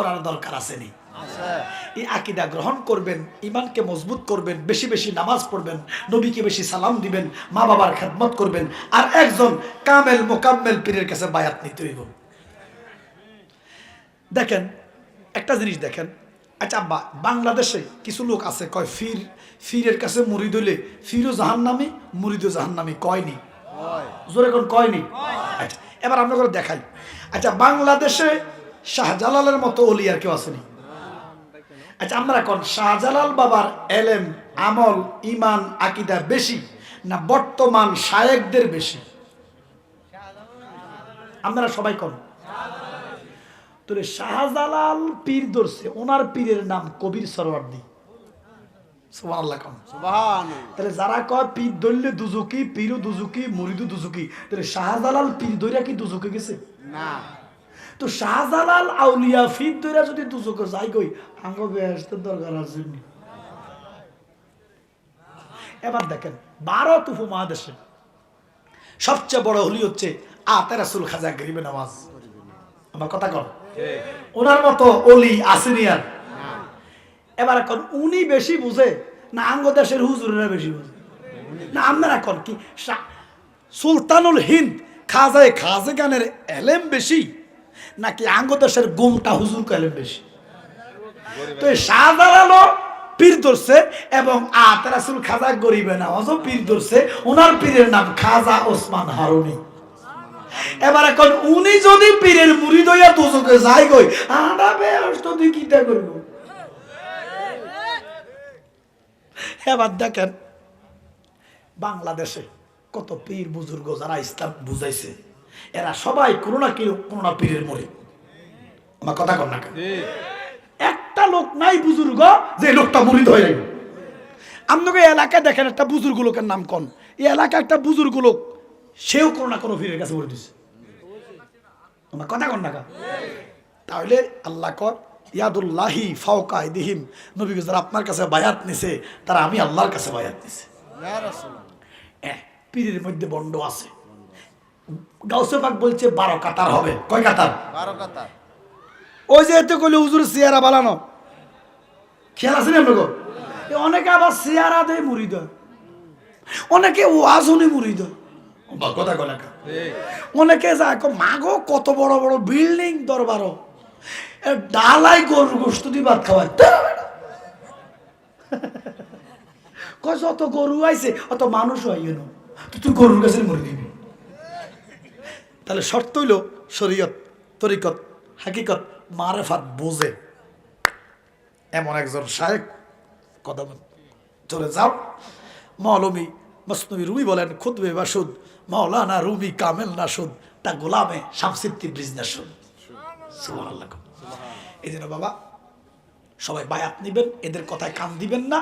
করার দরকার আসেনি। এই আকিদা গ্রহণ করবেন ইমানকে মজবুত করবেন বেশি বেশি নামাজ পড়বেন নবীকে বেশি সালাম দিবেন মা বাবার খেদমত করবেন আর একজন কামেল মোকাম্মেল পীরের কাছে বায়াত নিতে হইব। দেখেন একটা জিনিস দেখেন আচ্ছা বা- বাংলাদেশে কিছু লোক আছে কয় ফির ফিরের কাছে মুরিদ হইলে ফিরও জাহান জাহান্নামি মুরিদও জাহান্নামি কয়নি? জোরে কোন কয়নি? আচ্ছা এবার আমরা করে দেখাই। আচ্ছা বাংলাদেশে শাহজালালের মতো অলি আর কেউ আসেনি আচ্ছা আমরা এখন শাহজালাল বাবার এলেম আমল ইমান আকিদা বেশি না বর্তমান শায়েকদের বেশি? আপনারা সবাই কোন। তাহলে শাহজালাল পীর ধরছে ওনার পীরের নাম কবির তাহলে যারা কয় পীর ধরলে দুজুকি পীরও দুজুকি মুরিদু দুজুকি তাহলে শাহজালাল পীর ধরিয়া কি দুজুকে গেছে? তো শাহজালাল আউলিয়া ফির ধরিয়া যদি দুজুকে যাই গই আঙ্গ বেহেস্তের দরকার আছে এবার দেখেন ভারত উপমহাদেশে সবচেয়ে বড় হলি হচ্ছে আতে রাসুল খাজা গরিবে নামাজ। আমার কথা কর ওনার মতো অলি আসিনিয়ার এবার এখন উনি বেশি বুঝে না আঙ্গ দেশের হুজুরেরা বেশি বুঝে? না আমরা এখন কি? সুলতানুল হিন্দ খাজায় খাজে গানের এলেম বেশি। নাকি আঙ্গ দেশের গুমটা হুজুর এলেম বেশি? তো শাহজালালও পীর ধরছে এবং আতরাসুল খাজা গরিবে নামাজও পীর ধরছে। ওনার পীরের নাম খাজা ওসমান হারুনি। এবার এখন উনি যদি পীরের মুড়ি দইয়া দুজকে যাই গই আডা বেশ তো তুই কিটা করব? এবার দেখেন, বাংলাদেশে কত পীর বুজুর্গ যারা ইসলাম বুঝাইছে। এরা সবাই কোনো না কেউ কোনো না পীরের মরে আমার কথা কর না একটা লোক নাই বুজুর্গ যে লোকটা মুড়িদ হয়ে যাবে আপনাকে এলাকায় দেখেন একটা বুজুর্গ লোকের নাম কন। এই এলাকায় একটা বুজুর্গ লোক সেও কোনো না কোনো পীরের কাছে মরে দিছে। আমার কথা কন না তাহলে আল্লাহ কর ইয়াদুল্লাহি ফাওকা দিহিম নবী যারা আপনার কাছে বায়াত নিছে তারা আমি আল্লাহর কাছে বায়াত নিছে এ, পীরের মধ্যে বন্ড আছে। গাউসে পাক বলছে বারো কাতার হবে। কয় কাতার? ওই যে এতে কইলে হুজুর সিয়ারা বালানো খেয়াল আছে না অনেকে আবার সিয়ারা দেয় মুড়ি দেয়। অনেকে ওয়াজনে মুড়ি দেয়। কথা কয় না কা? অনেকে যায় মাগো কত বড় বড় বিল্ডিং দরবারও। এ ডালাই গরুর গোস্ত দিয়ে ভাত খাওয়ায়। তা বেটা। কয় যত গরু আইছে অত মানুষ তো তুই গরুর কাছে মরে দিবি? তাহলে শর্ত হইল শরীয়ত, তরিকত, হাকিকত, মারেফাত বোঝে। এমন একজন শায়েক কদম চলে যাও। মৌলমী মসনবী রুমি বলেন খুদবে বাসুদ মৌলানা রুমি কামেল নাসুদ, তা গোলামে শামসিদ্দি ব্রিজ নাসুদ। এই জন্য বাবা, সবাই বায়াত নিবেন, এদের কথায় কান দিবেন না।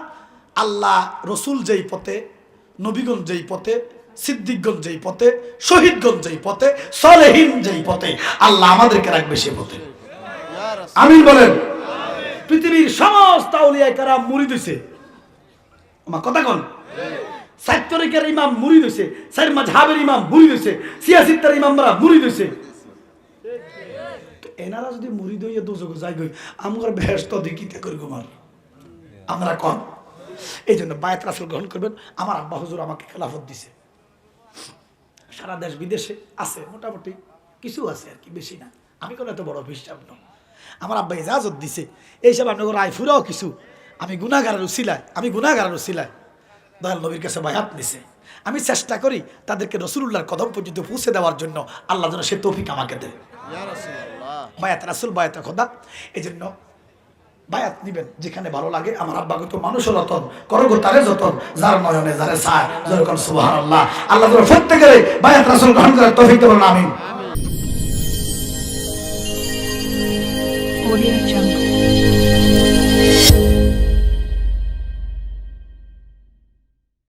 আল্লাহ রসুল যেই পথে নবীগঞ্জ যেই পথে সিদ্দিকগঞ্জ যেই পথে, শহীদগঞ্জ যেই পথে, সলেহীন যেই পথে, আল্লাহ আমাদেরকে রাখবে সে পথে। আমিন বলেন। পৃথিবীর সমস্ত আউলিয়া কারা মুড়ি দিছে। আমার কথা কন। সাত তরিকের ইমাম মুড়ি দিছে সাইর মাঝহাবের ইমাম মুড়ি দিছে সিয়াসিত্তার ইমামরা মুড়ি দিছে। এনারা যদি মুড়ি দইয়া দুযোগ যাই গই আমার ভেস্ত দিকিতে করি গুমার আমরা কন। এই জন্য বায়াত রাসুল গ্রহণ করবেন। আমার আব্বা হুজুর আমাকে খেলাফত দিছে। সারা দেশ বিদেশে আছে মোটামুটি কিছু আছে আর কি বেশি না। আমি কোনো এত বড় বিশ্বাস নয় আমার আব্বা ইজাজত দিছে। এই এইসব আপনাকে রায়ফুরাও কিছু আমি গুণাগারের উসিলায় আমি গুণাগারের উসিলায় দয়াল নবীর কাছে বায়াত নিছে। আমি চেষ্টা করি তাদেরকে রসুল্লাহর কদম পর্যন্ত পৌঁছে দেওয়ার জন্য আল্লাহ যেন সে তৌফিক আমাকে দেয়। বায়াত রাসুল বায়াত খোদা। এই জন্য বায়াত নিবেন যেখানে ভালো লাগে, আমার আব্বাকে তো মানুষ রতন, করগো তারে যতন, যার নয়নে যারে সায় সুবাহ আল্লাহ আল্লাহ ফেরতে প্রত্যেকের বায়াত রাসুল গ্রহণ করার তফিক দেবেন, আমিন.